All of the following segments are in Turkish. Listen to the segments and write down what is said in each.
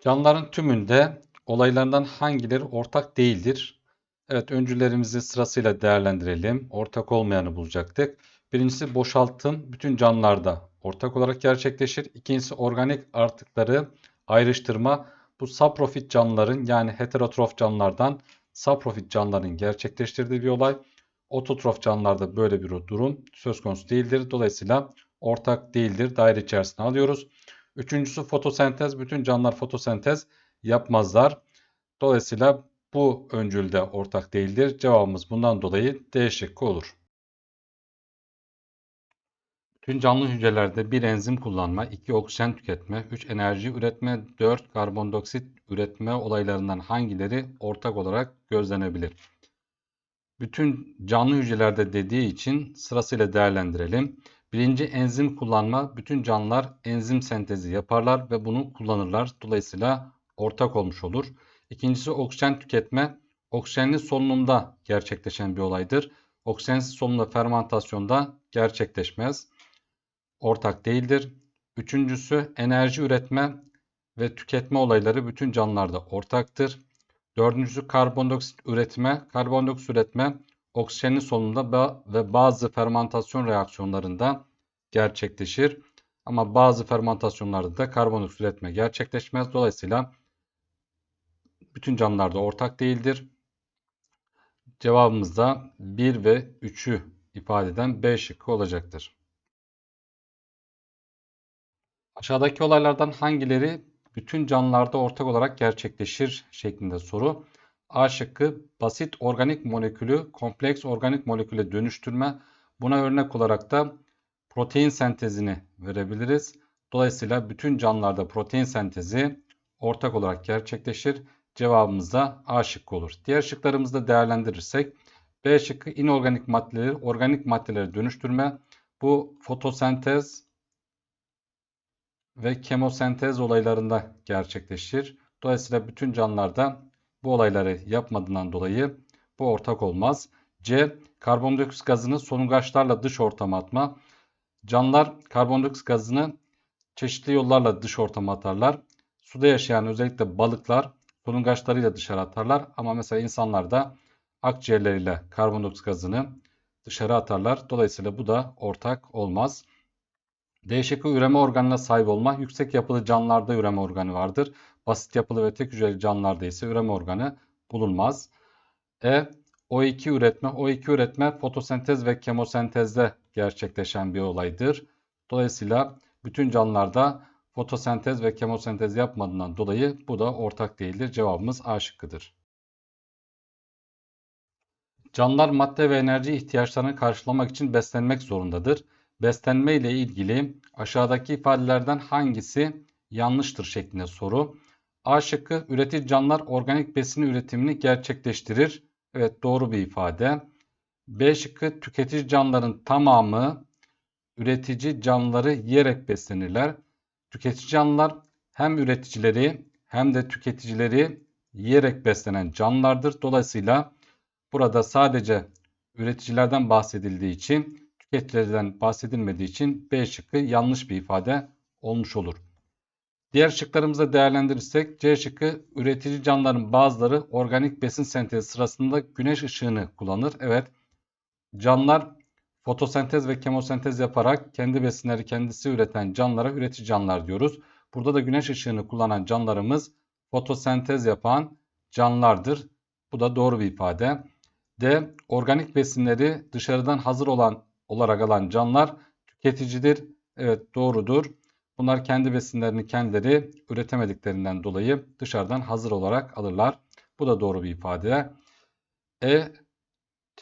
Canlıların tümünde olaylarından hangileri ortak değildir? Evet, öncülerimizi sırasıyla değerlendirelim. Ortak olmayanı bulacaktık. Birincisi boşaltım bütün canlılarda ortak olarak gerçekleşir. İkincisi organik artıkları ayrıştırma. Bu saprofit canlıların yani heterotrof canlılardan saprofit canlıların gerçekleştirdiği bir olay. Ototrof canlılarda böyle bir durum söz konusu değildir. Dolayısıyla ortak değildir. Daire içerisine alıyoruz. Üçüncüsü fotosentez. Bütün canlılar fotosentez yapmazlar. Dolayısıyla bu öncülde ortak değildir. Cevabımız bundan dolayı D şıkkı olur. Bütün canlı hücrelerde bir enzim kullanma, iki oksijen tüketme, üç enerji üretme, dört karbondioksit üretme olaylarından hangileri ortak olarak gözlenebilir? Bütün canlı hücrelerde dediği için sırasıyla değerlendirelim. Birinci enzim kullanma. Bütün canlılar enzim sentezi yaparlar ve bunu kullanırlar. Dolayısıyla ortak olmuş olur. İkincisi oksijen tüketme. Oksijenli solunumda gerçekleşen bir olaydır. Oksijensiz solunumda fermentasyonda gerçekleşmez. Ortak değildir. Üçüncüsü enerji üretme ve tüketme olayları bütün canlılarda ortaktır. Dördüncüsü karbondioksit üretme. Karbondioksit üretme oksijenli solunumda ve bazı fermentasyon reaksiyonlarında gerçekleşir. Ama bazı fermentasyonlarda da karbondioksit üretme gerçekleşmez. Dolayısıyla bütün canlılarda ortak değildir. Cevabımız da 1 ve 3'ü ifade eden B şıkkı olacaktır. Aşağıdaki olaylardan hangileri bütün canlılarda ortak olarak gerçekleşir şeklinde soru. A şıkkı basit organik molekülü kompleks organik moleküle dönüştürme. Buna örnek olarak da protein sentezini verebiliriz. Dolayısıyla bütün canlılarda protein sentezi ortak olarak gerçekleşir. Cevabımız da A şıkkı olur. Diğer şıklarımızı da değerlendirirsek B şıkkı inorganik maddeleri organik maddelere dönüştürme. Bu fotosentez ve kemosentez olaylarında gerçekleşir. Dolayısıyla bütün canlılarda bu olayları yapmadığından dolayı bu ortak olmaz. C. Karbondioksit gazını solungaçlarla dış ortama atma. Canlılar karbondioksit gazını çeşitli yollarla dış ortama atarlar. Suda yaşayan özellikle balıklar solungaçlarıyla dışarı atarlar. Ama mesela insanlar da akciğerleriyle karbondioksit gazını dışarı atarlar. Dolayısıyla bu da ortak olmaz. D şıkkı üreme organına sahip olma. Yüksek yapılı canlılarda üreme organı vardır. Basit yapılı ve tek hücreli canlılarda ise üreme organı bulunmaz. E. O2 üretme. O2 üretme fotosentez ve kemosentezde gerçekleşen bir olaydır. Dolayısıyla bütün canlılarda fotosentez ve kemosentez yapmadığından dolayı bu da ortak değildir. Cevabımız A şıkkıdır. Canlılar madde ve enerji ihtiyaçlarını karşılamak için beslenmek zorundadır. Beslenme ile ilgili aşağıdaki ifadelerden hangisi yanlıştır şeklinde soru. A şıkkı üretici canlılar organik besin üretimini gerçekleştirir. Evet doğru bir ifade. B şıkkı tüketici canlıların tamamı üretici canlıları yiyerek beslenirler. Tüketici canlılar hem üreticileri hem de tüketicileri yiyerek beslenen canlılardır. Dolayısıyla burada sadece üreticilerden bahsedildiği için tüketicilerden bahsedilmediği için B şıkkı yanlış bir ifade olmuş olur. Diğer şıklarımızı değerlendirirsek C şıkkı üretici canlıların bazıları organik besin sentezi sırasında güneş ışığını kullanır. Evet canlılar fotosentez ve kemosentez yaparak kendi besinleri kendisi üreten canlılara üretici canlılar diyoruz. Burada da güneş ışığını kullanan canlılarımız fotosentez yapan canlılardır. Bu da doğru bir ifade. D. Organik besinleri dışarıdan hazır olan olarak alan canlılar tüketicidir. Evet doğrudur. Bunlar kendi besinlerini kendileri üretemediklerinden dolayı dışarıdan hazır olarak alırlar. Bu da doğru bir ifade. E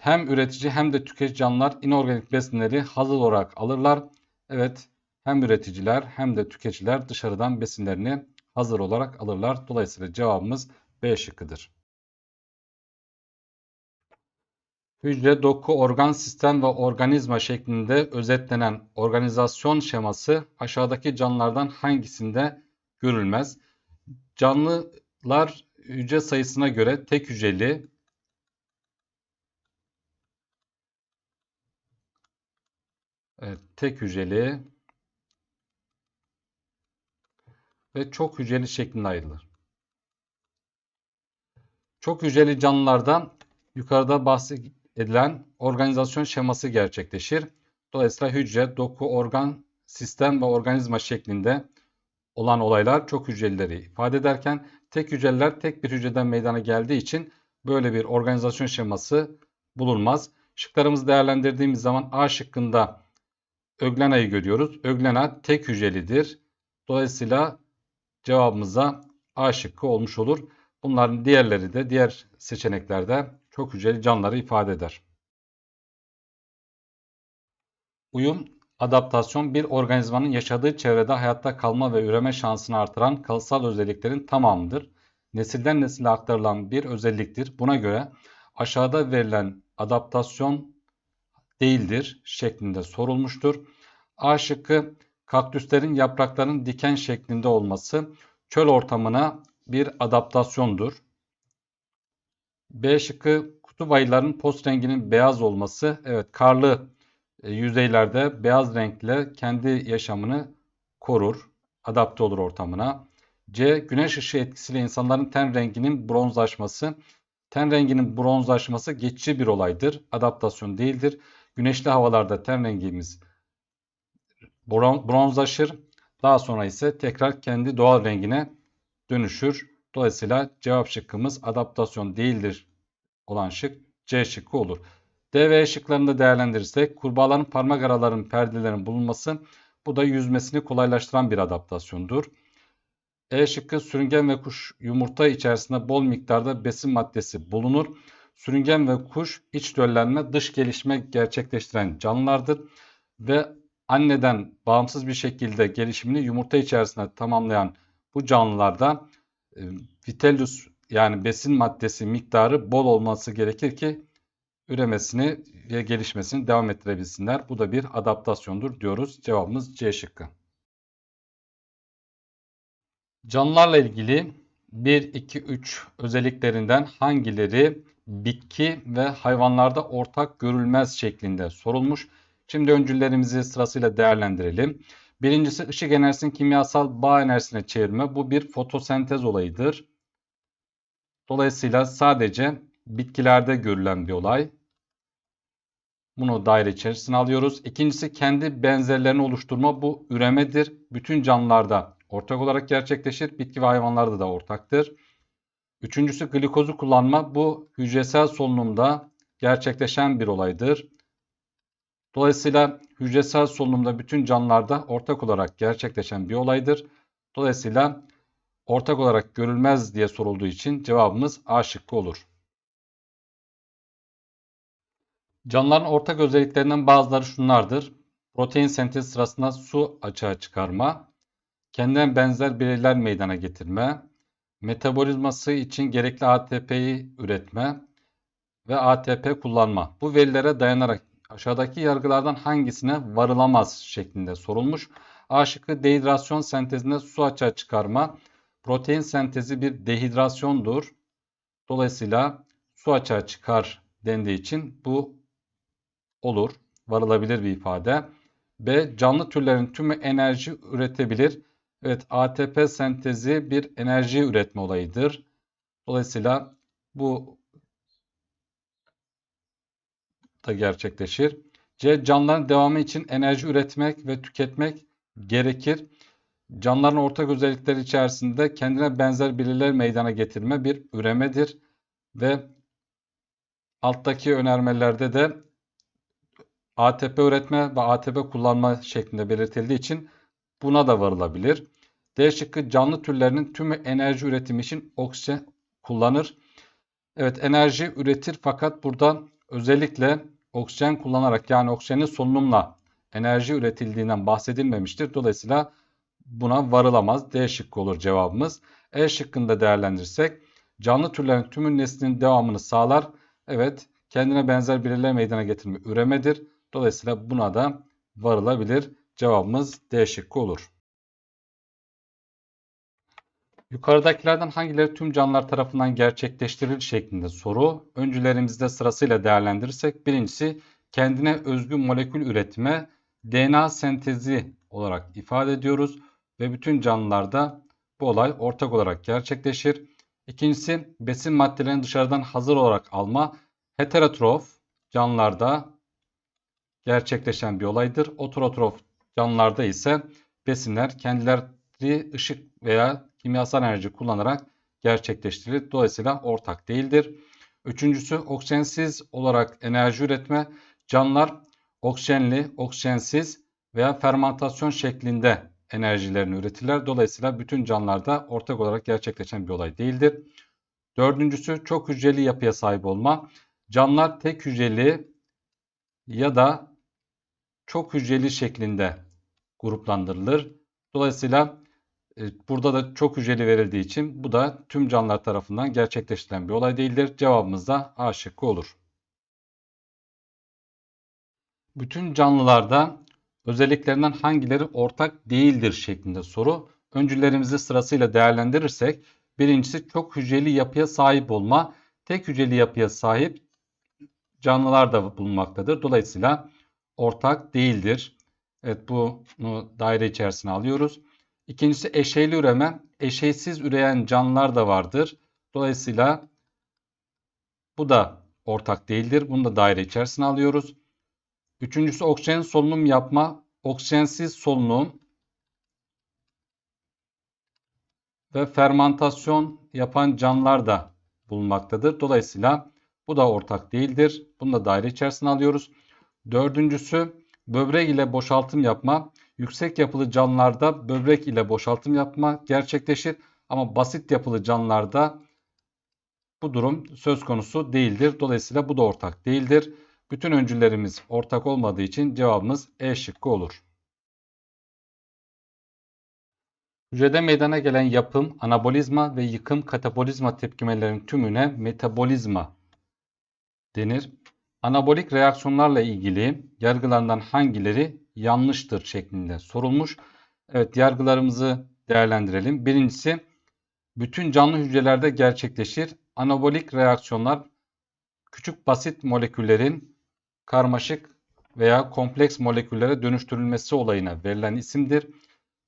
hem üretici hem de tüketici canlılar inorganik besinleri hazır olarak alırlar. Evet hem üreticiler hem de tüketiciler dışarıdan besinlerini hazır olarak alırlar. Dolayısıyla cevabımız B şıkkıdır. Hücre, doku, organ, sistem ve organizma şeklinde özetlenen organizasyon şeması aşağıdaki canlılardan hangisinde görülmez? Canlılar hücre sayısına göre tek hücreli, evet, tek hücreli, ve çok hücreli şeklinde ayrılır. Çok hücreli canlılarda yukarıda bahsedilen organizasyon şeması gerçekleşir. Dolayısıyla hücre, doku, organ, sistem ve organizma şeklinde olan olaylar çok hücrelileri ifade ederken tek hücreler tek bir hücreden meydana geldiği için böyle bir organizasyon şeması bulunmaz. Şıklarımızı değerlendirdiğimiz zaman A şıkkında Öglena'yı görüyoruz. Öglena tek hücrelidir. Dolayısıyla cevabımıza A şıkkı olmuş olur. Bunların diğerleri de diğer seçeneklerde çok hücreli canlıları ifade eder. Uyum, adaptasyon bir organizmanın yaşadığı çevrede hayatta kalma ve üreme şansını artıran kalıtsal özelliklerin tamamıdır. Nesilden nesile aktarılan bir özelliktir. Buna göre aşağıda verilen adaptasyon değildir şeklinde sorulmuştur. A şıkkı kaktüslerin yapraklarının diken şeklinde olması çöl ortamına bir adaptasyondur. B şıkkı kutup ayılarının post renginin beyaz olması evet karlı e, yüzeylerde beyaz renkle kendi yaşamını korur, adapte olur ortamına. C. Güneş ışığı etkisiyle insanların ten renginin bronzlaşması. Ten renginin bronzlaşması geçici bir olaydır. Adaptasyon değildir. Güneşli havalarda ten rengimiz bronzlaşır. Daha sonra ise tekrar kendi doğal rengine dönüşür. Dolayısıyla cevap şıkkımız adaptasyon değildir olan şık C şıkkı olur. D ve E şıklarını da değerlendirirsek kurbağaların parmak aralarının perdelerin bulunması bu da yüzmesini kolaylaştıran bir adaptasyondur. E şıkkı sürüngen ve kuş yumurta içerisinde bol miktarda besin maddesi bulunur. Sürüngen ve kuş iç döllenme dış gelişme gerçekleştiren canlılardır ve anneden bağımsız bir şekilde gelişimini yumurta içerisinde tamamlayan bu canlılarda vitellus yani besin maddesi miktarı bol olması gerekir ki üremesini ve gelişmesini devam ettirebilsinler. Bu da bir adaptasyondur diyoruz. Cevabımız C şıkkı. Canlılarla ilgili 1, 2, 3 özelliklerinden hangileri bitki ve hayvanlarda ortak görülmez şeklinde sorulmuş. Şimdi öncüllerimizi sırasıyla değerlendirelim. Birincisi ışık enerjisini kimyasal bağ enerjisine çevirme. Bu bir fotosentez olayıdır. Dolayısıyla sadece bitkilerde görülen bir olay. Bunu daire içerisine alıyoruz. İkincisi kendi benzerlerini oluşturma. Bu üremedir. Bütün canlılarda ortak olarak gerçekleşir. Bitki ve hayvanlarda da ortaktır. Üçüncüsü glikozu kullanma. Bu hücresel solunumda gerçekleşen bir olaydır. Dolayısıyla hücresel solunumda bütün canlılarda ortak olarak gerçekleşen bir olaydır. Dolayısıyla ortak olarak görülmez diye sorulduğu için cevabımız A şıkkı olur. Canlıların ortak özelliklerinden bazıları şunlardır. Protein sentezi sırasında su açığa çıkarma, kendine benzer bireyler meydana getirme, metabolizması için gerekli ATP'yi üretme ve ATP kullanma. Bu verilere dayanarak aşağıdaki yargılardan hangisine varılamaz şeklinde sorulmuş. A şıkkı dehidrasyon sentezinde su açığa çıkarma. Protein sentezi bir dehidrasyondur. Dolayısıyla su açığa çıkar dendiği için bu olur. Varılabilir bir ifade. B. Canlı türlerin tümü enerji üretebilir. Evet ATP sentezi bir enerji üretme olayıdır. Dolayısıyla bu da gerçekleşir. C. Canlıların devamı için enerji üretmek ve tüketmek gerekir. Canlıların ortak özellikleri içerisinde kendine benzer bireyler meydana getirme bir üremedir. Ve alttaki önermelerde de ATP üretme ve ATP kullanma şeklinde belirtildiği için buna da varılabilir. D şıkkı canlı türlerinin tümü enerji üretimi için oksijen kullanır. Evet enerji üretir fakat burada özellikle oksijen kullanarak yani oksijenin solunumla enerji üretildiğinden bahsedilmemiştir. Dolayısıyla buna varılamaz. D şıkkı olur cevabımız. E şıkkında değerlendirirsek canlı türlerin tümün neslinin devamını sağlar. Evet kendine benzer bireyler meydana getirme üremedir. Dolayısıyla buna da varılabilir. Cevabımız D şıkkı olur. Yukarıdakilerden hangileri tüm canlılar tarafından gerçekleştirilir şeklinde soru. Öncülerimizde sırasıyla değerlendirirsek birincisi kendine özgü molekül üretme DNA sentezi olarak ifade ediyoruz ve bütün canlılarda bu olay ortak olarak gerçekleşir. İkincisi besin maddelerini dışarıdan hazır olarak alma heterotrof canlılarda gerçekleşen bir olaydır. Ototrof canlılarda ise besinler kendileri ışık veya kimyasal enerji kullanarak gerçekleştirilir. Dolayısıyla ortak değildir. Üçüncüsü oksijensiz olarak enerji üretme. Canlılar oksijenli, oksijensiz veya fermentasyon şeklinde enerjilerini üretirler. Dolayısıyla bütün canlılarda ortak olarak gerçekleşen bir olay değildir. Dördüncüsü çok hücreli yapıya sahip olma. Canlılar tek hücreli ya da çok hücreli şeklinde gruplandırılır. Dolayısıyla burada da çok hücreli verildiği için bu da tüm canlılar tarafından gerçekleştirilen bir olay değildir. Cevabımız da A şıkkı olur. Bütün canlılarda özelliklerinden hangileri ortak değildir şeklinde soru. Öncülerimizi sırasıyla değerlendirirsek birincisi çok hücreli yapıya sahip olma. Tek hücreli yapıya sahip canlılar da bulunmaktadır. Dolayısıyla ortak değildir. Evet bunu daire içerisine alıyoruz. İkincisi eşeyli üreme. Eşeysiz üreyen canlılar da vardır. Dolayısıyla bu da ortak değildir. Bunu da daire içerisine alıyoruz. Üçüncüsü oksijen solunum yapma. Oksijensiz solunum ve fermantasyon yapan canlılar da bulunmaktadır. Dolayısıyla bu da ortak değildir. Bunu da daire içerisine alıyoruz. Dördüncüsü böbrek ile boşaltım yapma. Yüksek yapılı canlılarda böbrek ile boşaltım yapma gerçekleşir. Ama basit yapılı canlılarda bu durum söz konusu değildir. Dolayısıyla bu da ortak değildir. Bütün öncüllerimiz ortak olmadığı için cevabımız E şıkkı olur. Hücrede meydana gelen yapım, anabolizma ve yıkım katabolizma tepkimelerinin tümüne metabolizma denir. Anabolik reaksiyonlarla ilgili yargılarından hangileri yanlıştır şeklinde sorulmuş. Evet yargılarımızı değerlendirelim. Birincisi bütün canlı hücrelerde gerçekleşir. Anabolik reaksiyonlar küçük basit moleküllerin karmaşık veya kompleks moleküllere dönüştürülmesi olayına verilen isimdir.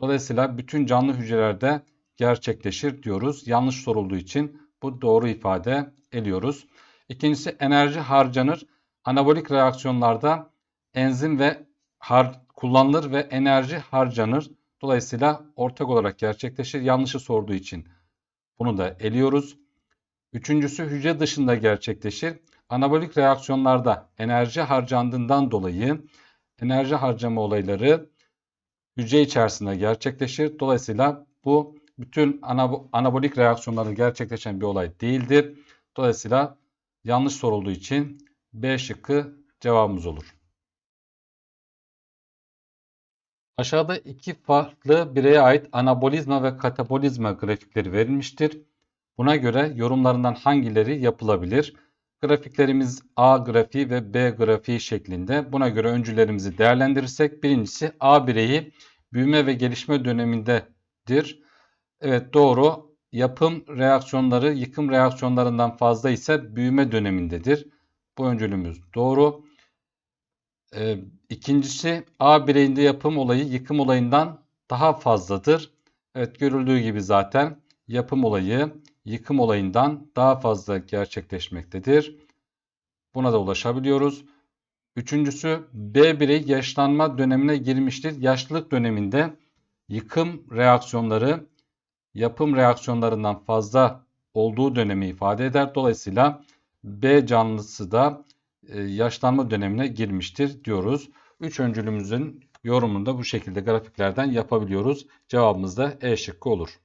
Dolayısıyla bütün canlı hücrelerde gerçekleşir diyoruz. Yanlış sorulduğu için bu doğru ifade eliyoruz. İkincisi enerji harcanır. Anabolik reaksiyonlarda enzim ve har kullanılır ve enerji harcanır. Dolayısıyla ortak olarak gerçekleşir. Yanlışı sorduğu için bunu da eliyoruz. Üçüncüsü hücre dışında gerçekleşir. Anabolik reaksiyonlarda enerji harcandığından dolayı enerji harcama olayları hücre içerisinde gerçekleşir. Dolayısıyla bu bütün anabolik reaksiyonlarda gerçekleşen bir olay değildir. Dolayısıyla yanlış sorulduğu için B şıkkı cevabımız olur. Aşağıda iki farklı bireye ait anabolizma ve katabolizma grafikleri verilmiştir. Buna göre yorumlarından hangileri yapılabilir? Grafiklerimiz A grafiği ve B grafiği şeklinde. Buna göre öncülerimizi değerlendirirsek birincisi A bireyi büyüme ve gelişme dönemindedir. Evet doğru. Yapım reaksiyonları yıkım reaksiyonlarından fazla ise büyüme dönemindedir. Bu öncülümüz doğru. Ee, ikincisi A bireyinde yapım olayı yıkım olayından daha fazladır. Evet görüldüğü gibi zaten yapım olayı yıkım olayından daha fazla gerçekleşmektedir. Buna da ulaşabiliyoruz. Üçüncüsü B birey yaşlanma dönemine girmiştir. Yaşlılık döneminde yıkım reaksiyonları yapım reaksiyonlarından fazla olduğu dönemi ifade eder. Dolayısıyla B canlısı da e, yaşlanma dönemine girmiştir diyoruz. Üç öncülümüzün yorumunu da bu şekilde grafiklerden yapabiliyoruz. Cevabımız da E şıkkı olur.